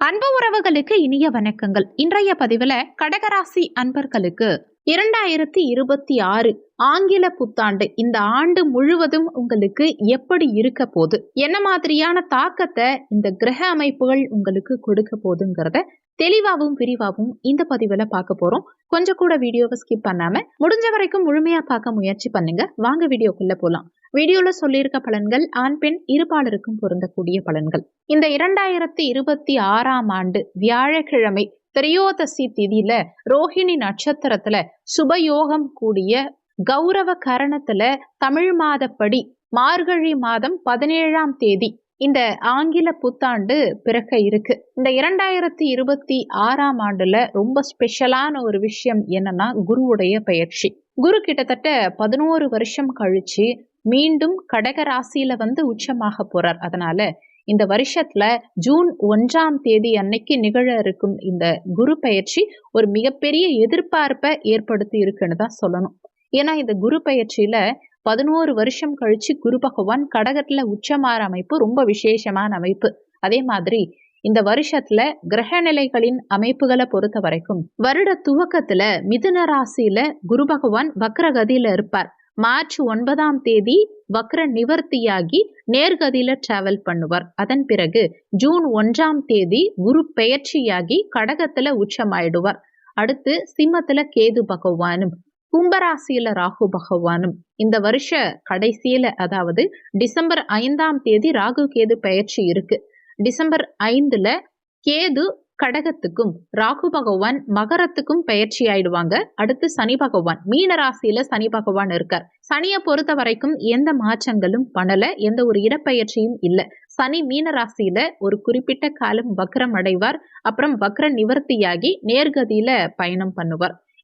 அன்பு உறவுகளுக்கு இனிய வணக்கங்கள். இன்றைய பதிவுல கடகராசி அன்பர்களுக்கு இரண்டாயிரத்தி இருபத்தி ஆறு ஆங்கில புத்தாண்டு இந்த ஆண்டு முழுவதும் உங்களுக்கு எப்படி இருக்க போகுது? என்ன மாதிரியான தாக்கத்தை இந்த கிரக அமைப்புகள் உங்களுக்கு கொடுக்க போதுங்கிறத தெளிவாகவும் விரிவாகவும் இந்த பதிவுல பார்க்க போறோம். கொஞ்சம் கூட வீடியோவை ஸ்கிப் பண்ணாம முடிஞ்ச வரைக்கும் முழுமையா பார்க்க முயற்சி பண்ணுங்க. வாங்க வீடியோக்குள்ள போலாம். வீடியோல சொல்லியிருக்க பலன்கள் ஆண் பெண் இருபாலருக்கும் பொருந்தக்கூடிய பலன்கள். இந்த இரண்டாயிரத்தி இருபத்தி ஆறாம் ஆண்டு வியாழக்கிழமை திரையோதசி திதியில ரோஹிணி நட்சத்திரத்துல சுபயோகம் கூடிய கௌரவ கரணத்துல தமிழ் மாதப்படி மார்கழி மாதம் பதினேழாம் தேதி இந்த ஆங்கில புத்தாண்டு பிறக்க இருக்கு. இந்த இரண்டாயிரத்தி இருபத்தி ஆறாம் ஆண்டுல ரொம்ப ஸ்பெஷலான ஒரு விஷயம் என்னன்னா குருவுடைய பயிற்சி குரு கிட்டத்தட்ட பதினோரு வருஷம் கழிச்சு மீண்டும் கடக ராசியில வந்து உச்சமாக போறார். அதனால இந்த வருஷத்துல ஜூன் ஒன்றாம் தேதி அன்னைக்கு நிகழ இருக்கும் இந்த குரு பயிற்சி ஒரு மிகப்பெரிய எதிர்பார்ப்பை ஏற்படுத்தி இருக்குன்னு தான் சொல்லணும். ஏன்னா இந்த குரு பயிற்சியில பதினோரு வருஷம் கழிச்சு குரு பகவான் கடகத்துல உச்சமாற அமைப்பு ரொம்ப விசேஷமான அமைப்பு. அதே மாதிரி இந்த வருஷத்துல கிரக நிலைகளின் அமைப்புகளை பொறுத்த வரைக்கும் வருட துவக்கத்துல மிதுன ராசியில குரு பகவான் வக்ரகதியில இருப்பார். மார்ச் ஒன்பதாம் தேதி வக்ர நிவர்த்தியாகி நேர்கதியில டிராவல் பண்ணுவார். அதன் பிறகு ஜூன் ஒன்றாம் தேதி குரு பெயர்ச்சியாகி கடகத்துல உச்சமாயிடுவார். அடுத்து சிம்மத்துல கேது பகவானும் கும்பராசியில ராகு பகவானும் இந்த வருஷ கடைசியில அதாவது டிசம்பர் ஐந்தாம் தேதி ராகு கேது பெயர்ச்சி இருக்கு. டிசம்பர் ஐந்துல கேது கடகத்துக்கும் ராகு பகவான் மகரத்துக்கும் பயிற்சி ஆயிடுவாங்க. அடுத்து சனி பகவான். மீன ராசியில சனி பகவான் இருக்கார். சனியை பொறுத்த வரைக்கும் எந்த மாற்றங்களும் பண்ணல எந்த ஒரு இடப்பெயர்ச்சியும் இல்லை. சனி மீன ராசியில ஒரு குறிப்பிட்ட காலம் வக்ரம் அடைவார். அப்புறம் வக்ர நிவர்த்தியாகி நேர்கதியில பயணம் பண்ணுவார்.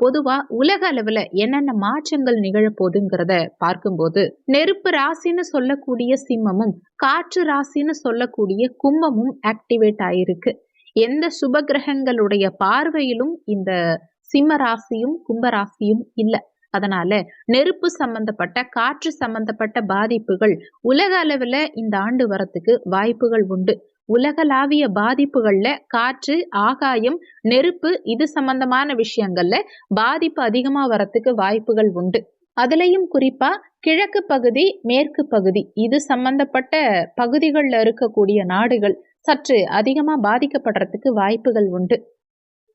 பொதுவா உலக அளவுல என்னென்ன மாற்றங்கள் நிகழப்போகுதுங்கிறத பார்க்கும்போது நெருப்பு ராசின்னு சொல்லக்கூடிய சிம்மமும் காற்று ராசின்னு சொல்லக்கூடிய கும்பமும் ஆக்டிவேட் ஆயிருக்கு. எந்த சுப கிரகங்களுடைய பார்வையிலும் இந்த சிம்ம ராசியும் கும்பராசியும் இல்லை. அதனால நெருப்பு சம்பந்தப்பட்ட காற்று சம்பந்தப்பட்ட பாதிப்புகள் உலக அளவுல இந்த ஆண்டு வரத்துக்கு வாய்ப்புகள் உண்டு. உலகளாவிய பாதிப்புகள்ல காற்று ஆகாயம் நெருப்பு இது சம்பந்தமான விஷயங்கள்ல பாதிப்பு அதிகமா வரத்துக்கு வாய்ப்புகள் உண்டு. அதுலயும் குறிப்பா கிழக்கு பகுதி மேற்கு பகுதி இது சம்பந்தப்பட்ட பகுதிகளில் இருக்கக்கூடிய நாடுகள் சற்று அதிகமா பாதிக்கப்படுறதுக்கு வாய்ப்புகள் உண்டு.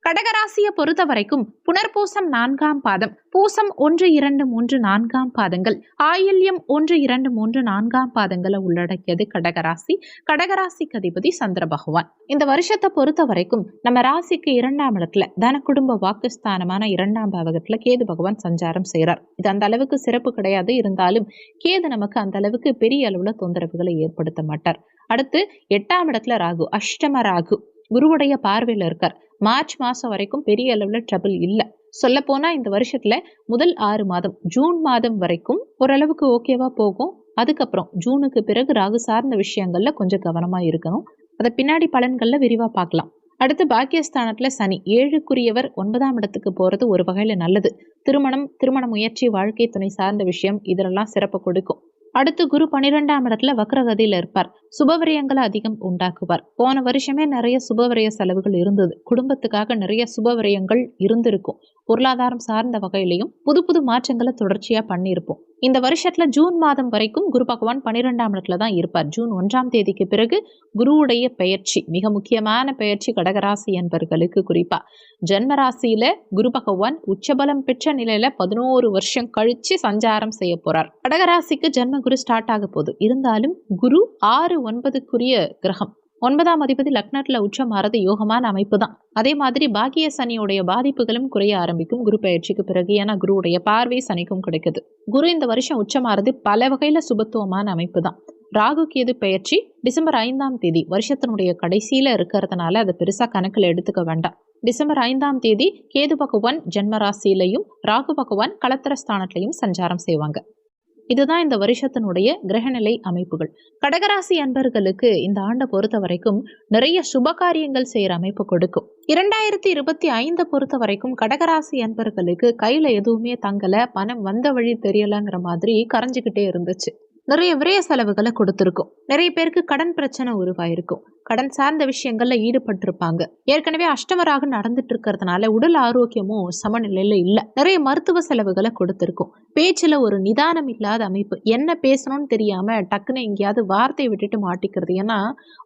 கடகராசியை பொறுத்த வரைக்கும் புனர்பூசம் நான்காம் பாதம் பூசம் ஒன்று இரண்டு மூன்று நான்காம் பாதங்கள் ஆயில்யம் ஒன்று இரண்டு மூன்று நான்காம் பாதங்களை உள்ளடக்கியது கடகராசி. கடகராசிக்கு அதிபதி சந்திர பகவான். இந்த வருஷத்தை பொறுத்த வரைக்கும் நம்ம ராசிக்கு இரண்டாம் இடத்துல தன குடும்ப வாக்குஸ்தானமான இரண்டாம் பாவகத்துல கேது பகவான் சஞ்சாரம் செய்கிறார் இது அந்த அளவுக்கு சிறப்பு கிடையாது. இருந்தாலும் கேது நமக்கு அந்த அளவுக்கு பெரிய அளவுல தொந்தரவுகளை ஏற்படுத்த மாட்டார். அடுத்து எட்டாம் இடத்துல ராகு அஷ்டம ராகு. குருவுடைய பார்வையில் இருக்கார். மார்ச் மாதம் வரைக்கும் பெரிய அளவில் ட்ரபிள் இல்லை. சொல்லப்போனால் இந்த வருஷத்தில் முதல் ஆறு மாதம் ஜூன் மாதம் வரைக்கும் ஓரளவுக்கு ஓகேவா போகும். அதுக்கப்புறம் ஜூனுக்கு பிறகு ராகு சார்ந்த விஷயங்களில் கொஞ்சம் கவனமாக இருக்கணும். அதை பின்னாடி பலன்களில் விரிவாக பார்க்கலாம். அடுத்து பாக்கியஸ்தானத்தில் சனி ஏழுக்குரியவர் ஒன்பதாம் இடத்துக்கு போகிறது ஒரு வகையில் நல்லது. திருமணம் திருமண முயற்சி வாழ்க்கை துணை சார்ந்த விஷயம் இதெல்லாம் சிறப்பு கொடுக்கும். அடுத்து குரு பனிரெண்டாம் இடத்துல வக்ரகதியில் இருப்பார். சுபவரியங்களை அதிகம் உண்டாக்குவார். போன வருஷமே நிறைய சுபவரிய செலவுகள் இருந்தது. குடும்பத்துக்காக நிறைய சுபவரியங்கள் இருந்திருக்கும். பொருளாதாரம் சார்ந்த வகையிலையும் புது புது மாற்றங்களை தொடர்ச்சியா பண்ணியிருப்போம். இந்த வருஷத்துல ஜூன் மாதம் வரைக்கும் குரு பகவான் பன்னிரெண்டாம் இடத்துல தான் இருப்பார். ஜூன் ஒன்றாம் தேதிக்கு பிறகு குருவுடைய பெயர்ச்சி மிக முக்கியமான பெயர்ச்சி கடகராசி என்பர்களுக்கு குறிப்பா. ஜென்மராசியில குரு பகவான் உச்சபலம் பெற்ற நிலையில பதினோரு வருஷம் கழிச்சு சஞ்சாரம் செய்ய போறார். கடகராசிக்கு ஜென்ம குரு ஸ்டார்ட் ஆக போகுது. இருந்தாலும் குரு ஆறு ஒன்பதுக்குரிய கிரகம். ஒன்பதாம் அதிபதி லக்னத்தில் உச்சமாறது யோகமான அமைப்பு தான் அதே மாதிரி பாக்கிய சனியுடைய பாதிப்புகளும் குறைய ஆரம்பிக்கும். குரு பயிற்சிக்கு பிறகு ஏன்னா குருவுடைய பார்வை சனிக்கும் கிடைக்குது. குரு இந்த வருஷம் உச்சமாறது பல வகையில் சுபத்துவமான அமைப்பு தான் ராகு கேது பெயர்ச்சி டிசம்பர் ஐந்தாம் தேதி. வருஷத்தினுடைய கடைசியில இருக்கிறதுனால அதை பெருசாக கணக்கில் எடுத்துக்க வேண்டாம். டிசம்பர் ஐந்தாம் தேதி கேது பகவான் ஜென்மராசியிலையும் ராகு பகவான் களத்திர ஸ்தானத்திலையும் சஞ்சாரம் செய்வாங்க. இதுதான் இந்த வருஷத்தினுடைய கிரகநிலை அமைப்புகள். கடகராசி அன்பர்களுக்கு இந்த ஆண்டை பொறுத்த வரைக்கும் நிறைய சுப காரியங்கள் செய்யற அமைப்பு கொடுக்கும். இரண்டாயிரத்தி இருபத்தி ஐந்து பொறுத்த வரைக்கும் கடகராசி அன்பர்களுக்கு கையில எதுவுமே தங்கல பணம் வந்த வழி தெரியலங்கிற மாதிரி கரைஞ்சுக்கிட்டே இருந்துச்சு. நிறைய விரைய செலவுகளை கொடுத்துருக்கும். நிறைய பேருக்கு கடன் பிரச்சனை உருவாயிருக்கும். கடன் சார்ந்த விஷயங்கள்ல ஈடுபட்டிருப்பாங்க. ஏற்கனவே அஷ்டமராக நடந்துட்டு இருக்கிறதுனால உடல் ஆரோக்கியமும் சமநிலையில இல்ல. நிறைய மருத்துவ செலவுகளை கொடுத்துருக்கும். பேச்சுல ஒரு நிதானம் இல்லாத அமைப்பு. என்ன பேசணும்னு தெரியாம டக்குன்னு எங்கேயாவது வார்த்தையை விட்டுட்டு மாட்டிக்கிறது. ஏன்னா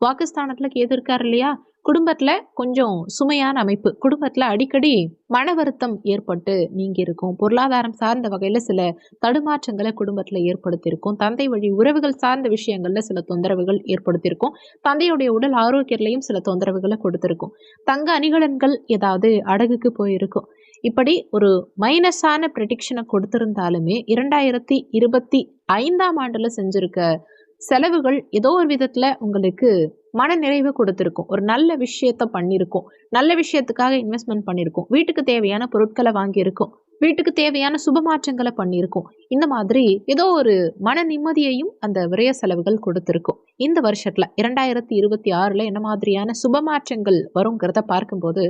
வாக்குஸ்தானத்துல கேது இருக்காரு இல்லையா? குடும்பத்தில் கொஞ்சம் சுமையான அமைப்பு. குடும்பத்தில் அடிக்கடி மன வருத்தம் ஏற்பட்டு நீங்க இருக்கும் பொருளாதாரம் சார்ந்த வகையில் சில தடுமாற்றங்களை குடும்பத்தில் ஏற்படுத்தியிருக்கும். தந்தை வழி உறவுகள் சார்ந்த விஷயங்களில் சில தொந்தரவுகள் ஏற்படுத்தியிருக்கும். தந்தையுடைய உடல் ஆரோக்கியத்திலையும் சில தொந்தரவுகளை கொடுத்துருக்கும். தங்க அணிகலன்கள் ஏதாவது அடகுக்கு போயிருக்கும். இப்படி ஒரு மைனஸான ப்ரெடிக்ஷனை கொடுத்திருந்தாலுமே இரண்டாயிரத்தி இருபத்தி ஐந்தாம் ஆண்டுல செஞ்சிருக்க செலவுகள் ஏதோ ஒரு விதத்துல உங்களுக்கு மன நிறைவு கொடுத்துருக்கும். ஒரு நல்ல விஷயத்த பண்ணியிருக்கோம் நல்ல விஷயத்துக்காக இன்வெஸ்ட்மெண்ட் பண்ணியிருக்கோம் வீட்டுக்கு தேவையான பொருட்களை வாங்கியிருக்கோம். வீட்டுக்கு தேவையான சுப மாற்றங்களை பண்ணியிருக்கோம் இந்த மாதிரி ஏதோ ஒரு மன நிம்மதியையும் அந்த விரய செலவுகள் கொடுத்துருக்கும். இந்த வருஷத்துல இரண்டாயிரத்தி இருபத்தி ஆறுல என்ன மாதிரியான சுப மாற்றங்கள் வருங்கிறத பார்க்கும்போது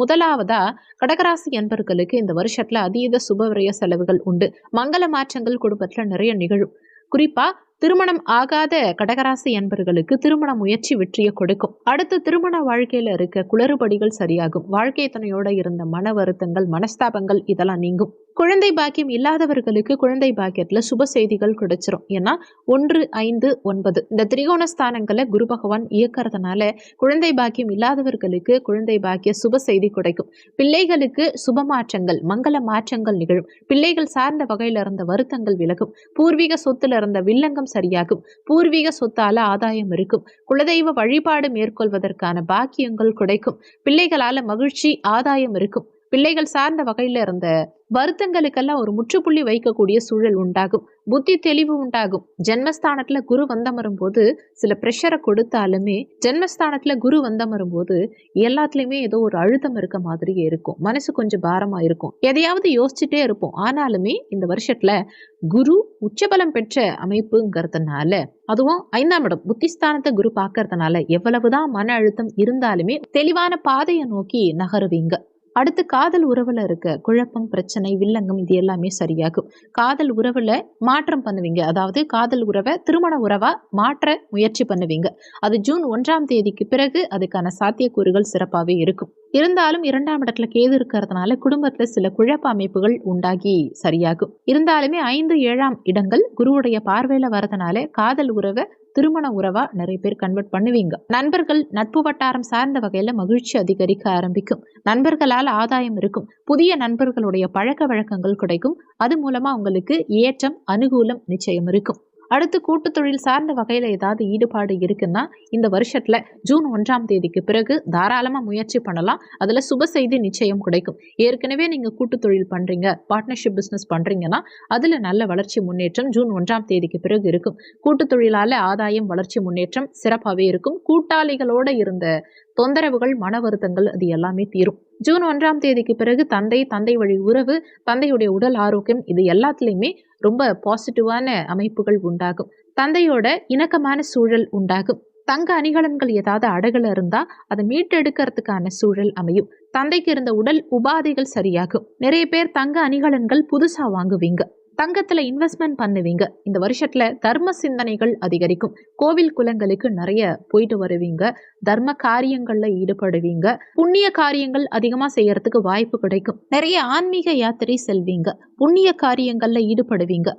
முதலாவதா கடகராசி என்பர்களுக்கு இந்த வருஷத்துல அதீத சுப விரய செலவுகள் உண்டு. மங்கள மாற்றங்கள் குடும்பத்துல நிறைய நிகழும். குறிப்பா திருமணம் ஆகாத கடகராசி என்பர்களுக்கு திருமண முயற்சி வெற்றியை கொடுக்கும். அடுத்து திருமண வாழ்க்கையில இருக்க குளறுபடிகள் சரியாகும். வாழ்க்கை துணையோட இருந்த மன வருத்தங்கள் மனஸ்தாபங்கள் இதெல்லாம் நீங்கும். குழந்தை பாக்கியம் இல்லாதவர்களுக்கு குழந்தை பாக்கியத்தில் சுப செய்திகள் கிடைச்சிரும். ஏன்னா ஒன்று ஐந்து ஒன்பது. இந்த திரிகோண ஸ்தானங்களை குரு பகவான் இயக்கிறதுனால குழந்தை பாக்கியம் இல்லாதவர்களுக்கு குழந்தை பாக்கிய சுப செய்தி கிடைக்கும். பிள்ளைகளுக்கு சுப மாற்றங்கள் மங்கள மாற்றங்கள் நிகழும். பிள்ளைகள் சார்ந்த வகையில் இருந்த வருத்தங்கள் விலகும். பூர்வீக சொத்துல இருந்த வில்லங்கம் சரியாகும். பூர்வீக சொத்தால ஆதாயம் இருக்கும். குலதெய்வ வழிபாடு மேற்கொள்வதற்கான பாக்கியங்கள் கிடைக்கும். பிள்ளைகளால மகிழ்ச்சி ஆதாயம் இருக்கும். பிள்ளைகள் சார்ந்த வகையில இருந்த வருத்தங்களுக்கெல்லாம் ஒரு முற்றுப்புள்ளி வைக்கக்கூடிய சூழல் உண்டாகும். புத்தி தெளிவு உண்டாகும். ஜென்மஸ்தானத்துல குரு வந்தமரும் போது சில ப்ரெஷரை கொடுத்தாலுமே ஜென்மஸ்தானத்துல குரு வந்தமரும் போது எல்லாத்துலயுமே ஏதோ ஒரு அழுத்தம் இருக்க மாதிரியே இருக்கும். மனசு கொஞ்சம் பாரமா இருக்கும். எதையாவது யோசிச்சுட்டே இருப்போம். ஆனாலுமே இந்த வருஷத்துல குரு உச்சபலம் பெற்ற அமைப்புங்கிறதுனால அதுவும் ஐந்தாம் இடம் புத்திஸ்தானத்தை குரு பார்க்கறதுனால எவ்வளவுதான் மன அழுத்தம் இருந்தாலுமே தெளிவான பாதையை நோக்கி நகருவீங்க. அடுத்து காதல் உறவுல இருக்க குழப்பம் பிரச்சனை வில்லங்கம் இது எல்லாமே சரியாகும். காதல் உறவுல மாற்றம் பண்ணுவீங்க. அதாவது காதல் உறவை திருமண உறவா மாற்ற முயற்சி பண்ணுவீங்க. அது ஜூன் ஒன்றாம் தேதிக்கு பிறகு அதுக்கான சாத்தியக்கூறுகள் சிறப்பாகவே இருக்கும். இருந்தாலும் இரண்டாம் இடத்துல கேது இருக்கிறதுனால குடும்பத்துல சில குழப்ப அமைப்புகள் உண்டாகி சரியாகும். இருந்தாலுமே ஐந்து ஏழாம் இடங்கள் குருவுடைய பார்வையில வரதுனால காதல் உறவை திருமண உறவா நிறைய பேர் கன்வெர்ட் பண்ணுவீங்க. நண்பர்கள் நட்பு வட்டாரம் சார்ந்த வகையில மகிழ்ச்சி அதிகரிக்க ஆரம்பிக்கும். நண்பர்களால் ஆதாயம் இருக்கும். புதிய நண்பர்களுடைய பழக்க வழக்கங்கள் கிடைக்கும். அது மூலமா உங்களுக்கு ஏற்றம் அனுகூலம் நிச்சயம் இருக்கும். அடுத்து கூட்டு தொழில் சார்ந்த வகையில் ஏதாவது ஈடுபாடு இருக்குன்னா இந்த வருஷத்தில் ஜூன் ஒன்றாம் தேதிக்கு பிறகு தாராளமாக முயற்சி பண்ணலாம். அதில் சுப செய்தி நிச்சயம் கிடைக்கும். ஏற்கனவே நீங்கள் கூட்டு தொழில் பண்ணுறீங்க பார்ட்னர்ஷிப் பிஸ்னஸ் பண்ணுறீங்கன்னா அதில் நல்ல வளர்ச்சி முன்னேற்றம் ஜூன் ஒன்றாம் தேதிக்கு பிறகு இருக்கும். கூட்டு தொழிலால் ஆதாயம் வளர்ச்சி முன்னேற்றம் சிறப்பாகவே இருக்கும். கூட்டாளிகளோடு இருந்த தொந்தரவுகள் மன வருத்தங்கள் அது எல்லாமே தீரும். ஜூன் ஒன்றாம் தேதிக்கு பிறகு தந்தை தந்தை வழி உறவு தந்தையுடைய உடல் ஆரோக்கியம் இது எல்லாத்துலேயுமே ரொம்ப பாசிட்டிவான அமைப்புகள் உண்டாகும். தந்தையோட இணக்கமான சூழல் உண்டாகும். தங்க அணிகலன்கள் ஏதாவது அடகுல இருந்தா அதை மீட்டெடுக்கிறதுக்கான சூழல் அமையும். தந்தைக்கு இருந்த உடல் உபாதைகள் சரியாகும். நிறைய பேர் தங்க அணிகலன்கள் புதுசா வாங்குவீங்க. தங்கத்துல இன்வெஸ்ட்மெண்ட் பண்ணுவீங்க. இந்த வருஷத்துல தர்ம சிந்தனைகள் அதிகரிக்கும். கோவில் குலங்களுக்கு நிறைய போயிட்டு வருவீங்க. தர்ம காரியங்கள்ல ஈடுபடுவீங்க. புண்ணிய காரியங்கள் அதிகமா செய்யறதுக்கு வாய்ப்பு கிடைக்கும். நிறைய ஆன்மீக யாத்திரை செல்வீங்க. புண்ணிய காரியங்கள்ல ஈடுபடுவீங்க.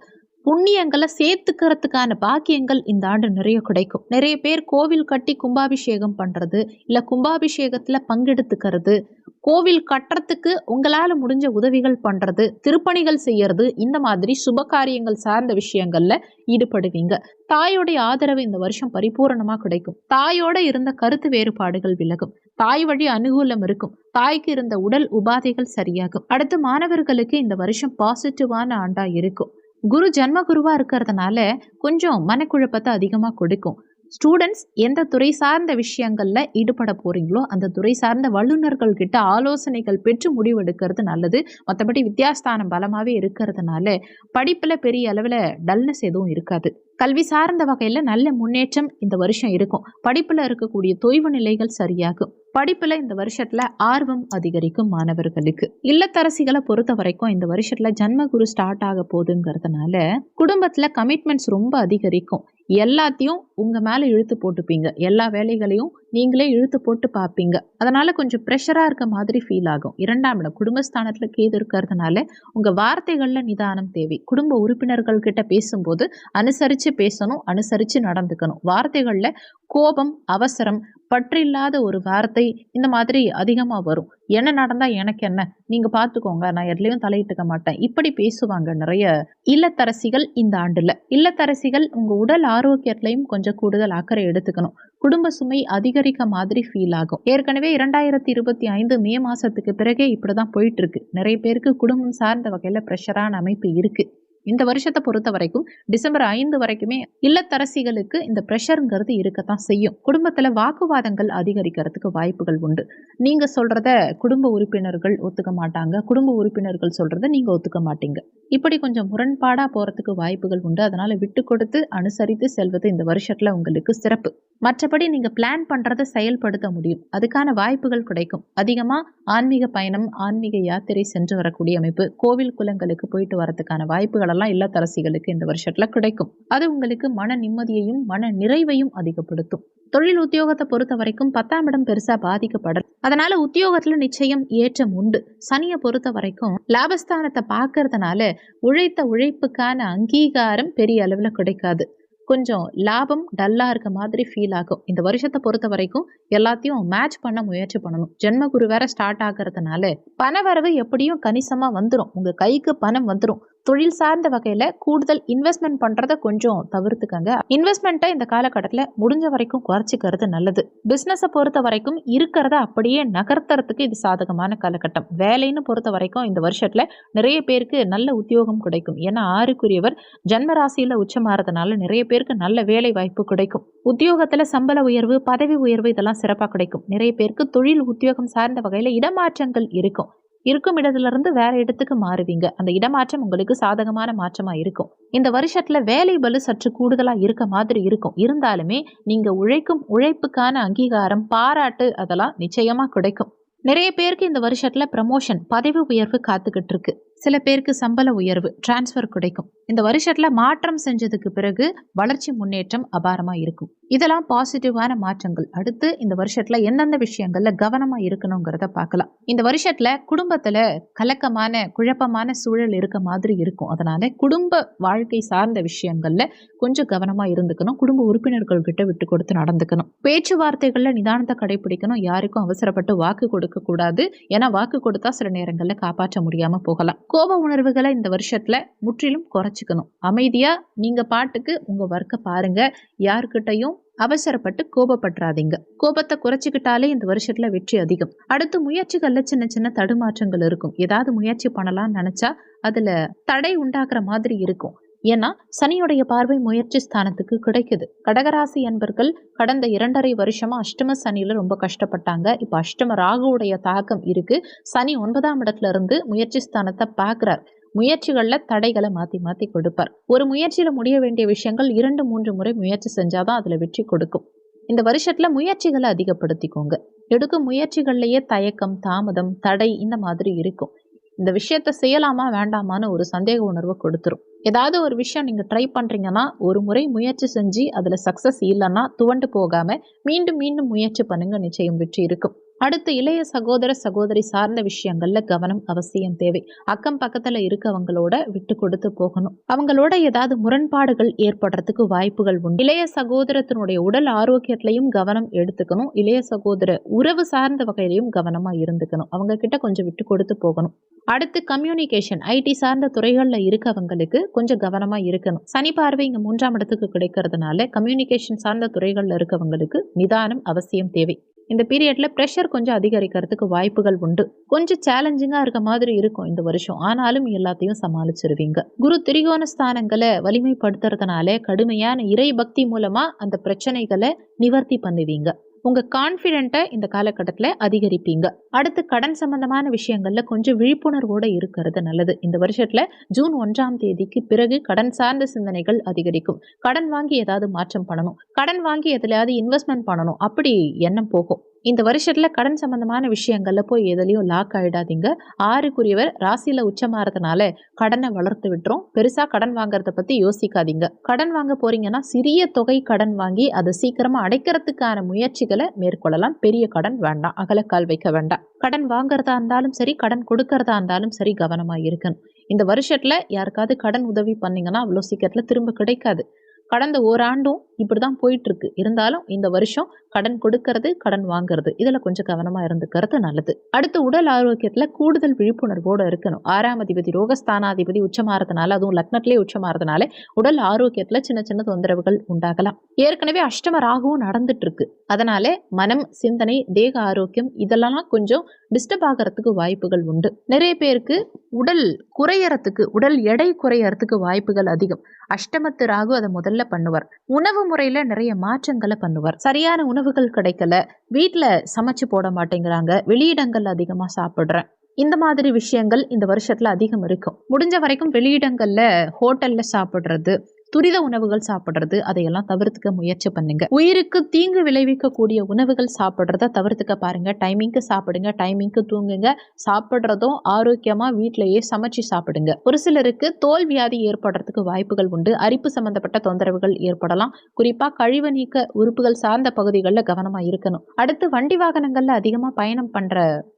புண்ணியங்களை சேர்த்துக்கிறதுக்கான பாக்கியங்கள் இந்த ஆண்டு நிறைய கிடைக்கும். நிறைய பேர் கோவில் கட்டி கும்பாபிஷேகம் பண்றது இல்ல கும்பாபிஷேகத்துல பங்கெடுத்துக்கிறது கோவில் கட்டுறதுக்கு உங்களால் முடிஞ்ச உதவிகள் பண்ணுறது திருப்பணிகள் செய்யறது இந்த மாதிரி சுப காரியங்கள் சார்ந்த விஷயங்கள்ல ஈடுபடுவீங்க. தாயோடைய ஆதரவு இந்த வருஷம் பரிபூரணமாக கிடைக்கும். தாயோட இருந்த கருத்து வேறுபாடுகள் விலகும். தாய் வழி அனுகூலம் இருக்கும். தாய்க்கு இருந்த உடல் உபாதைகள் சரியாகும். அடுத்து மாணவர்களுக்கு இந்த வருஷம் பாசிட்டிவான ஆண்டா இருக்கும். குரு ஜன்ம குருவாக இருக்கிறதுனால கொஞ்சம் மனக்குழப்பத்தை அதிகமாக கொடுக்கும். ஸ்டூடெண்ட்ஸ் எந்த துறை சார்ந்த விஷயங்களில் ஈடுபட போகிறீங்களோ அந்த துறை சார்ந்த வல்லுநர்கள் கிட்ட ஆலோசனைகள் பெற்று முடிவெடுக்கிறது நல்லது. மற்றபடி வித்யாஸ்தானம் பலமாகவே இருக்கிறதுனால படிப்பில் பெரிய அளவில் டல்னஸ் எதுவும் இருக்காது. கல்வி சார்ந்த வகையில் நல்ல முன்னேற்றம் இந்த வருஷம் இருக்கும். படிப்பில் இருக்கக்கூடிய தொய்வு நிலைகள் சரியாகும். படிப்பில் இந்த வருஷத்தில் ஆர்வம் அதிகரிக்கும் மாணவர்களுக்கு. இல்லத்தரசிகளை பொறுத்த வரைக்கும் இந்த வருஷத்தில் ஜன்மகுரு ஸ்டார்ட் ஆக போகுதுங்கிறதுனால குடும்பத்தில் கமிட்மெண்ட்ஸ் ரொம்ப அதிகரிக்கும். எல்லாத்தையும் உங்கள் மேலே இழுத்து போட்டுப்பீங்க. எல்லா வேலைகளையும் நீங்களே இழுத்து போட்டு பார்ப்பீங்க. அதனால கொஞ்சம் ப்ரெஷராக இருக்க மாதிரி ஃபீல் ஆகும். இரண்டாம் இடம் குடும்பஸ்தானத்தில் கேது இருக்கிறதுனால உங்க வார்த்தைகள்ல நிதானம் தேவை. குடும்ப உறுப்பினர்கள் கிட்ட பேசும்போது அனுசரிச்சு பேசணும் அனுசரிச்சு நடந்துக்கணும். வார்த்தைகள்ல கோபம் அவசரம் பற்றில்லாத ஒரு வார்த்தை இந்த மாதிரி அதிகமாக வரும். என்ன நடந்தா எனக்கு என்ன? நீங்க பார்த்துக்கோங்க நான் எதுலையும் தலையிட்டுக்க மாட்டேன். இப்படி பேசுவாங்க நிறைய இல்லத்தரசிகள் இந்த ஆண்டுல. இல்லத்தரசிகள் உங்க உடல் ஆரோக்கியத்திலையும் கொஞ்சம் கூடுதல் அக்கறை எடுத்துக்கணும். குடும்ப சுமை அதிகரிக்க மாதிரி ஃபீல் ஆகும். ஏற்கனவே இரண்டாயிரத்தி இருபத்தி ஐந்து மே மாசத்துக்கு பிறகே இப்படிதான் போயிட்டு இருக்கு. நிறைய பேருக்கு குடும்பம் சார்ந்த வகையில ப்ரெஷரான அமைப்பு இருக்கு. இந்த வருஷத்தை பொறுத்த வரைக்கும் டிசம்பர் ஐந்து வரைக்குமே இல்லத்தரசிகளுக்கு இந்த ப்ரெஷருங்கிறது இருக்கத்தான் செய்யும். குடும்பத்தில் வாக்குவாதங்கள் அதிகரிக்கிறதுக்கு வாய்ப்புகள் உண்டு. நீங்கள் சொல்கிறத குடும்ப உறுப்பினர்கள் ஒத்துக்க மாட்டாங்க. குடும்ப உறுப்பினர்கள் சொல்கிறத நீங்கள் ஒத்துக்க மாட்டீங்க. இப்படி கொஞ்சம் முரண்பாடாக போகிறதுக்கு வாய்ப்புகள் உண்டு. அதனால் விட்டு கொடுத்து அனுசரித்து செல்வது இந்த வருஷத்தில் உங்களுக்கு சிறப்பு. மற்றபடி நீங்க பிளான் பண்றதை செயல்படுத்த முடியும். அதுக்கான வாய்ப்புகள் கிடைக்கும். அதிகமா ஆன்மீக பயணம் ஆன்மீக யாத்திரை சென்று வரக்கூடிய அமைப்பு கோவில் குலங்களுக்கு போயிட்டு வரதுக்கான வாய்ப்புகள் எல்லாம் இல்லத்தரசிகளுக்கு இந்த வருஷத்துல கிடைக்கும். அது உங்களுக்கு மன நிம்மதியையும் மன நிறைவையும் அதிகப்படுத்தும். தொழில் உத்தியோகத்தை பொறுத்த வரைக்கும் பத்தாம் இடம் பெருசா பாதிக்கப்படல. அதனால உத்தியோகத்துல நிச்சயம் ஏற்றம் உண்டு. சனியை பொறுத்த வரைக்கும் லாபஸ்தானத்தை பார்க்கறதுனால உழைத்த உழைப்புக்கான அங்கீகாரம் பெரிய அளவுல கிடைக்காது. கொஞ்சம் லாபம் டல்லா இருக்க மாதிரி ஃபீல் ஆகும். இந்த வருஷத்தை பொறுத்த வரைக்கும் எல்லாத்தையும் மேட்ச் பண்ண முயற்சி பண்ணணும். ஜென்மகுரு வேற ஸ்டார்ட் ஆகிறதுனால பண வரவு எப்படியும் கணிசமா வந்துடும் உங்க கைக்கு பணம் வந்துடும் தொழில் சார்ந்த வகையில் கூடுதல் இன்வெஸ்ட்மெண்ட் பண்ணுறதை கொஞ்சம் தவிர்த்துக்கங்க. இன்வெஸ்ட்மெண்ட்டை இந்த காலகட்டத்தில் முடிஞ்ச வரைக்கும் குறைச்சிக்கிறது நல்லது. பிஸ்னஸை பொறுத்த வரைக்கும் இருக்கிறத அப்படியே நகர்த்துறதுக்கு இது சாதகமான காலகட்டம். வேலைன்னு பொறுத்த வரைக்கும் இந்த வருஷத்தில் நிறைய பேருக்கு நல்ல உத்தியோகம் கிடைக்கும். ஏன்னா ஆறுக்குரியவர் ஜன்ம ராசியில் உச்சமாறதுனால நிறைய பேருக்கு நல்ல வேலை வாய்ப்பு கிடைக்கும். உத்தியோகத்தில் சம்பள உயர்வு பதவி உயர்வு இதெல்லாம் சிறப்பாக கிடைக்கும். நிறைய பேருக்கு தொழில் உத்தியோகம் சார்ந்த வகையில் இடமாற்றங்கள் இருக்கும். இருக்கும் இடத்துல இருந்து வேற இடத்துக்கு மாறுவீங்க. அந்த இடமாற்றம் உங்களுக்கு சாதகமான மாற்றமா இருக்கும். இந்த வருஷத்துல வேலை பலு சற்று கூடுதலா இருக்க மாதிரி இருக்கும். இருந்தாலுமே நீங்க உழைக்கும் உழைப்புக்கான அங்கீகாரம் பாராட்டு அதெல்லாம் நிச்சயமா கிடைக்கும். நிறைய பேருக்கு இந்த வருஷத்துல ப்ரமோஷன் பதவி உயர்வு காத்துக்கிட்டு இருக்கு. சில பேருக்கு சம்பள உயர்வு டிரான்ஸ்ஃபர் கிடைக்கும். இந்த வருஷத்துல மாற்றம் செஞ்சதுக்கு பிறகு வளர்ச்சி முன்னேற்றம் அபாரமா இருக்கும். இதெல்லாம் பாசிட்டிவான மாற்றங்கள். அடுத்து இந்த வருஷத்துல எந்தெந்த விஷயங்கள்ல கவனமா இருக்கணுங்கிறத பார்க்கலாம். இந்த வருஷத்துல குடும்பத்துல கலக்கமான குழப்பமான சூழல் இருக்க மாதிரி இருக்கும். அதனால குடும்ப வாழ்க்கை சார்ந்த விஷயங்கள்ல கொஞ்சம் கவனமா இருந்துக்கணும். குடும்ப உறுப்பினர்கள் கிட்ட விட்டு கொடுத்து நடந்துக்கணும். பேச்சுவார்த்தைகள்ல நிதானத்தை கடைபிடிக்கணும். யாருக்கும் அவசரப்பட்டு வாக்கு கொடுக்க கூடாது. ஏன்னா வாக்கு கொடுத்தா சில நேரங்கள்ல காப்பாற்ற முடியாம போகலாம். கோப உணர்வுகளை இந்த வருஷத்துல முற்றிலும் குறைச்சிக்கணும். அமைதியா நீங்க பாட்டுக்கு உங்க ஒர்க்கை பாருங்க. யாருக்கிட்டையும் அவசரப்பட்டு கோபப்படுறாதீங்க கோபத்தை குறைச்சிக்கிட்டாலே இந்த வருஷத்துல வெற்றி அதிகம். அடுத்து முயற்சிகள்ல சின்ன சின்ன தடுமாற்றங்கள் இருக்கும். ஏதாவது முயற்சி பண்ணலாம்னு நினைச்சா அதுல தடை உண்டாக்குற மாதிரி இருக்கும். ஏன்னா சனியுடைய பார்வை முயற்சி ஸ்தானத்துக்கு கிடைக்குது. கடகராசி என்பர்கள் கடந்த இரண்டரை வருஷமா அஷ்டம சனியில ரொம்ப கஷ்டப்பட்டாங்க. இப்போ அஷ்டம ராகுவுடைய தாக்கம் இருக்கு. சனி ஒன்பதாம் இடத்துல இருந்து முயற்சி ஸ்தானத்தை பார்க்குறார். முயற்சிகளில் தடைகளை மாற்றி மாற்றி கொடுப்பார். ஒரு முயற்சியில் முடிய வேண்டிய விஷயங்கள் இரண்டு மூன்று முறை முயற்சி செஞ்சாதான் அதில் வெற்றி கொடுக்கும். இந்த வருஷத்தில் முயற்சிகளை அதிகப்படுத்திக்கோங்க. எடுக்கும் முயற்சிகள்லேயே தயக்கம் தாமதம் தடை இந்த மாதிரி இருக்கும். இந்த விஷயத்த செய்யலாமா வேண்டாமான்னு ஒரு சந்தேக உணர்வை கொடுத்துரும். ஏதாவது ஒரு விஷயம் நீங்கள் ட்ரை பண்ணுறீங்கன்னா ஒரு முறை முயற்சி செஞ்சு அதில் சக்ஸஸ் இல்லைன்னா துவண்டு போகாமல் மீண்டும் மீண்டும் முயற்சி பண்ணுங்கள் நிச்சயம் வெற்றி இருக்கும். அடுத்து இளைய சகோதர சகோதரி சார்ந்த விஷயங்கள்ல கவனம் அவசியம் தேவை. அக்கம் பக்கத்துல இருக்கவங்களோட விட்டு கொடுத்து போகணும். அவங்களோட ஏதாவது முரண்பாடுகள் ஏற்படுறதுக்கு வாய்ப்புகள் உண்டு. இளைய சகோதரத்தினுடைய உடல் ஆரோக்கியத்திலையும் கவனம் எடுத்துக்கணும். இளைய சகோதர உறவு சார்ந்த வகையிலையும் கவனமா இருந்துக்கணும். அவங்க கிட்ட கொஞ்சம் விட்டு கொடுத்து போகணும். அடுத்து கம்யூனிகேஷன் ஐடி சார்ந்த துறைகளில் இருக்கவங்களுக்கு கொஞ்சம் கவனமாக இருக்கணும். சனி பார்வை இங்கே மூன்றாம் இடத்துக்கு கிடைக்கிறதுனால கம்யூனிகேஷன் சார்ந்த துறைகளில் இருக்கவங்களுக்கு நிதானம் அவசியம் தேவை. இந்த பீரியட்ல ப்ரெஷர் கொஞ்சம் அதிகரிக்கிறதுக்கு வாய்ப்புகள் உண்டு. கொஞ்சம் சேலஞ்சிங்கா இருக்க மாதிரி இருக்கும் இந்த வருஷம். ஆனாலும் எல்லாத்தையும் சமாளிச்சிருவீங்க. குரு திரிகோண ஸ்தானங்களை வலிமைப்படுத்துறதுனால கடுமையான இறை பக்தி மூலமா அந்த பிரச்சனைகளை நிவர்த்தி பண்ணுவீங்க. உங்கள் கான்ஃபிடென்ட்டை இந்த காலகட்டத்தில் அதிகரிப்பீங்க. அடுத்து கடன் சம்பந்தமான விஷயங்களில் கொஞ்சம் விழிப்புணர்வோடு இருக்கிறது நல்லது. இந்த வருஷத்தில் ஜூன் ஒன்றாம் தேதிக்கு பிறகு கடன் சார்ந்த சிந்தனைகள் அதிகரிக்கும். கடன் வாங்கி ஏதாவது மாற்றம் பண்ணணும். கடன் வாங்கி எதுலையாவது இன்வெஸ்ட்மெண்ட் பண்ணணும். அப்படி எண்ணம் போகும். இந்த வருஷத்தில் கடன் சம்பந்தமான விஷயங்களில் போய் எதுலையும் லாக் ஆகிடாதீங்க ஆறுக்குரியவர் ராசியில் உச்சமாறதுனால கடனை வளர்த்து விட்டுரும். பெருசாக கடன் வாங்குறத பற்றி யோசிக்காதீங்க. கடன் வாங்க போகிறீங்கன்னா சிறிய தொகை கடன் வாங்கி அதை சீக்கிரமாக அடைக்கிறதுக்கான முயற்சிகளை மேற்கொள்ளலாம். பெரிய கடன் வேண்டாம். அகலக்கால் வைக்க வேண்டாம். கடன் வாங்குறதா இருந்தாலும் சரி கடன் கொடுக்கறதா இருந்தாலும் சரி கவனமாக இருக்கணும். இந்த வருஷத்தில் யாருக்காவது கடன் உதவி பண்ணீங்கன்னா அவ்வளோ சீக்கிரத்தில் திரும்ப கிடைக்காது. கடந்த ஓராண்டும் இப்படி தான் போயிட்டுருக்கு இருந்தாலும் இந்த வருஷம் கடன் கொடுக்கறது கடன் வாங்குறது. இதுல கொஞ்சம் கவனமா இருந்துக்கிறது நல்லது. அடுத்து உடல் ஆரோக்கியத்துல கூடுதல் விழிப்புணர்வோடு இருக்கணும். ஆறாம் அதிபதி ரோகஸ்தானாதிபதி உச்சமாறதுனால அதுவும் லக்னத்திலே உச்சமாறதுனால உடல் ஆரோக்கியத்துல சின்ன சின்ன தொந்தரவுகள் உண்டாகலாம். ஏற்கனவே அஷ்டம ராகுவும் நடந்துட்டு இருக்கு அதனால மனம் சிந்தனை தேக ஆரோக்கியம் இதெல்லாம் கொஞ்சம் டிஸ்டர்ப் ஆகிறதுக்கு வாய்ப்புகள் உண்டு. நிறைய பேருக்கு உடல் குறையறதுக்கு உடல் எடை குறையறதுக்கு வாய்ப்புகள் அதிகம். அஷ்டமத்து ராகு அதை முதல்ல பண்ணுவார். உணவு முறையில நிறைய மாற்றங்களை பண்ணுவார். சரியான உணவு உணவுகள் கிடைக்கல. வீட்டில் சமைச்சு போட மாட்டேங்கிறாங்க. வெளியிடங்கள் அதிகமாக சாப்பிட்றேன். இந்த மாதிரி விஷயங்கள் இந்த வருஷத்தில் அதிகம் இருக்கும். முடிஞ்ச வரைக்கும் வெளியிடங்களில் ஹோட்டலில் சாப்பிட்றது துரித உணவுகள் சாப்பிட்றது அதையெல்லாம் தவிர்த்துக்க முயற்சி பண்ணுங்க. உயிருக்கு தீங்கு விளைவிக்கக்கூடிய உணவுகள் சாப்பிட்றத தவிர்த்துக்க பாருங்க. டைமிங்க்கு சாப்பிடுங்க டைமிங்க்கு தூங்குங்க. சாப்பிட்றதும் ஆரோக்கியமா வீட்டிலேயே சமைச்சு சாப்பிடுங்க. ஒரு சிலருக்கு தோல் வியாதி ஏற்படுறதுக்கு வாய்ப்புகள் உண்டு. அரிப்பு சம்பந்தப்பட்ட தொந்தரவுகள் ஏற்படலாம். குறிப்பா கழிவு நீக்க உறுப்புகள் சார்ந்த பகுதிகளில் கவனமா இருக்கணும். அடுத்து வண்டி வாகனங்கள்ல அதிகமா பயணம் பண்ற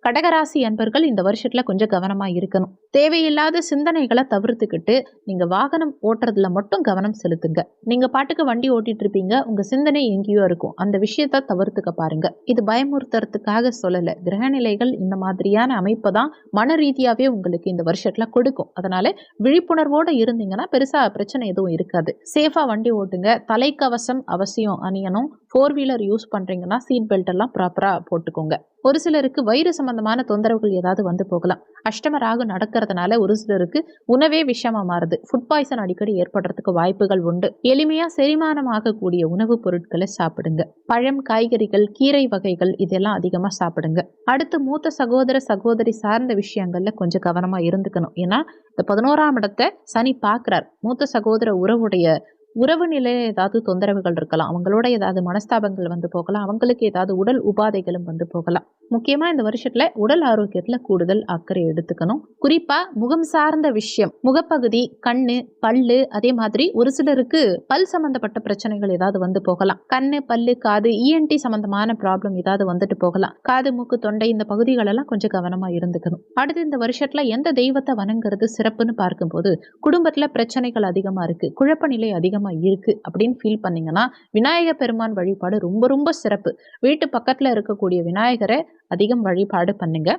கடகராசி அன்பர்கள் இந்த வருஷத்துல கொஞ்சம் கவனமா இருக்கணும். தேவையில்லாத சிந்தனைகளை தவிர்த்துக்கிட்டு நீங்கள் வாகனம் ஓட்டுறதுல மட்டும் கவனம் செலுத்துங்க. நீங்கள் பாட்டுக்கு வண்டி ஓட்டிகிட்டு இருப்பீங்க. உங்கள் சிந்தனை எங்கேயோ இருக்கும். அந்த விஷயத்த தவிர்த்துக்க பாருங்க. இது பயமுறுத்துறதுக்காக சொல்லலை. கிரகநிலைகள் இந்த மாதிரியான அமைப்பை தான் மன ரீதியாகவே உங்களுக்கு இந்த வருஷத்தில் கொடுக்கும். அதனால விழிப்புணர்வோடு இருந்தீங்கன்னா பெருசாக பிரச்சனை எதுவும் இருக்காது. சேஃபாக வண்டி ஓட்டுங்க. தலைக்கவசம் அவசியம் அணியணும். ஃபோர் வீலர் யூஸ் பண்ணுறீங்கன்னா சீட் பெல்ட் எல்லாம் ப்ராப்பராக போட்டுக்கோங்க. ஒரு சிலருக்கு வயிறு சம்பந்தமான தொந்தரவுகள் ஏதாவது வந்து போகலாம். அஷ்டமராக நடக்க நடக்கிறதுனால ஒரு சிலருக்கு உணவே விஷமா மாறுது. ஃபுட் பாய்சன் அடிக்கடி ஏற்படுறதுக்கு வாய்ப்புகள் உண்டு. எளிமையா செரிமானம் ஆகக்கூடிய உணவுப் பொருட்களை சாப்பிடுங்க. பழம் காய்கறிகள் கீரை வகைகள் இதெல்லாம் அதிகமா சாப்பிடுங்க. அடுத்து மூத்த சகோதர சகோதரி சார்ந்த விஷயங்கள்ல கொஞ்சம் கவனமா இருந்துக்கணும். ஏன்னா இந்த பதினோராம் இடத்தை சனி பாக்குறார் மூத்த சகோதர உறவுடைய உறவு நிலையில ஏதாவது தொந்தரவுகள் இருக்கலாம். அவங்களோட ஏதாவது மனஸ்தாபங்கள் வந்து போகலாம். அவங்களுக்கு ஏதாவது உடல் உபாதைகளும் வந்து போகலாம். முக்கியமா இந்த வருஷத்துல உடல் ஆரோக்கியத்துல கூடுதல் அக்கறை எடுத்துக்கணும். குறிப்பா முகம் சார்ந்த விஷயம் முகப்பகுதி கண்ணு பல்லு அதே மாதிரி ஒரு சிலருக்கு பல் சம்பந்தப்பட்ட பிரச்சனைகள் ஏதாவது வந்து போகலாம். கண்ணு பல்லு காது இஎன்டி சம்பந்தமான ப்ராப்ளம் ஏதாவது வந்துட்டு போகலாம். காது மூக்கு தொண்டை இந்த பகுதிகளெல்லாம் கொஞ்சம் கவனமா இருந்துக்கணும். அடுத்து இந்த வருஷத்துல எந்த தெய்வத்தை வணங்குறது சிறப்புன்னு பார்க்கும்போது குடும்பத்துல பிரச்சனைகள் அதிகமா இருக்கு குழப்ப நிலை அதிகமா இருக்கு அப்படின்னு ஃபீல் பண்ணீங்கன்னா விநாயக பெருமான் வழிபாடு ரொம்ப ரொம்ப சிறப்பு. வீட்டு பக்கத்துல இருக்கக்கூடிய விநாயகரை அதிகம் வழிபாடு பண்ணுங்க.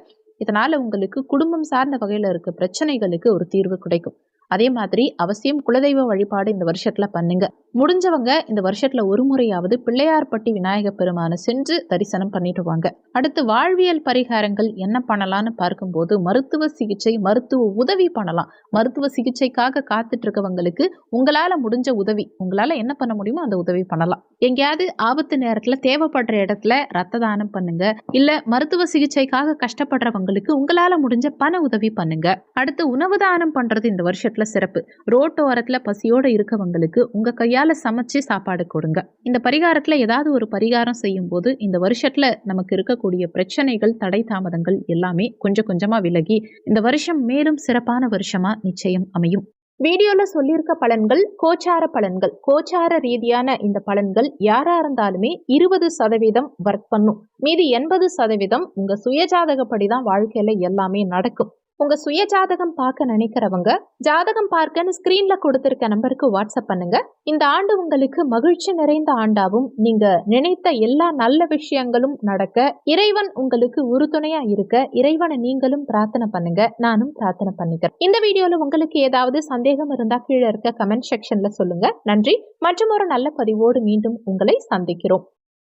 இதனால உங்களுக்கு குடும்பம் சார்ந்த வகையில இருக்க பிரச்சனைகளுக்கு ஒரு தீர்வு கிடைக்கும். அதே மாதிரி அவசியம் குலதெய்வ வழிபாடு இந்த வருஷத்துல பண்ணுங்க. முடிஞ்சவங்க இந்த வருஷத்துல ஒரு முறையாவது பிள்ளையார்பட்டி விநாயக பெருமானை சென்று தரிசனம் பண்ணிட்டு வாங்க. அடுத்து வாழ்வியல் பரிகாரங்கள் என்ன பண்ணலாம்னு பார்க்கும்போது மருத்துவ சிகிச்சை மருத்துவ உதவி பண்ணலாம். மருத்துவ சிகிச்சைக்காக காத்துட்டு இருக்கவங்களுக்கு உங்களால முடிஞ்ச உதவி உங்களால என்ன பண்ண முடியுமோ அந்த உதவி பண்ணலாம். எங்கேயாவது ஆபத்து நேரத்துல தேவைப்படுற இடத்துல ரத்த தானம் பண்ணுங்க. இல்ல மருத்துவ சிகிச்சைக்காக கஷ்டப்படுறவங்களுக்கு உங்களால முடிஞ்ச பண உதவி பண்ணுங்க. அடுத்து உணவு தானம் பண்றது இந்த வருஷத்துல சிறப்பு. ரோட்டோரத்துல பசியோட இருக்கவங்களுக்கு உங்க கையால சமைச்சு சாப்பாடு கொடுங்க. இந்த பரிகாரத்துல ஏதாவது ஒரு பரிகாரம் செய்யும் போது இந்த வருஷத்துல நமக்கு இருக்கக்கூடிய பிரச்சனைகள் தடை தாமதங்கள் எல்லாமே கொஞ்சம் கொஞ்சமா விலகி இந்த வருஷம் மேலும் சிறப்பான வருஷமா நிச்சயம் அமையும். வீடியோவில் சொல்லியிருக்க பலன்கள் கோச்சார பலன்கள். கோச்சார ரீதியான இந்த பலன்கள் யாரா இருந்தாலுமே இருபது சதவீதம் ஒர்க் பண்ணும். மீதி எண்பது சதவீதம் உங்க சுயஜாதகப்படி தான் வாழ்க்கையில எல்லாமே நடக்கும். உங்க சுய ஜாதகம் பார்க்க நினைக்கிறவங்க ஜாதகம் பார்க்கன்னு ஸ்கிரீன்ல கொடுத்திருக்க நம்பருக்கு வாட்ஸ்அப் பண்ணுங்க. இந்த ஆண்டு உங்களுக்கு மகிழ்ச்சி நிறைந்த ஆண்டாவும் நீங்க நினைத்த எல்லா நல்ல விஷயங்களும் நடக்க இறைவன் உங்களுக்கு உறுதுணையா இருக்க இறைவனை நீங்களும் பிரார்த்தனை பண்ணுங்க. நானும் பிரார்த்தனை பண்ணிக்கிறேன். இந்த வீடியோல உங்களுக்கு ஏதாவது சந்தேகம் இருந்தா கீழே இருக்க கமெண்ட் செக்ஷன்ல சொல்லுங்க. நன்றி. மற்றும் ஒரு நல்ல பதிவோடு மீண்டும் உங்களை சந்திக்கிறோம்.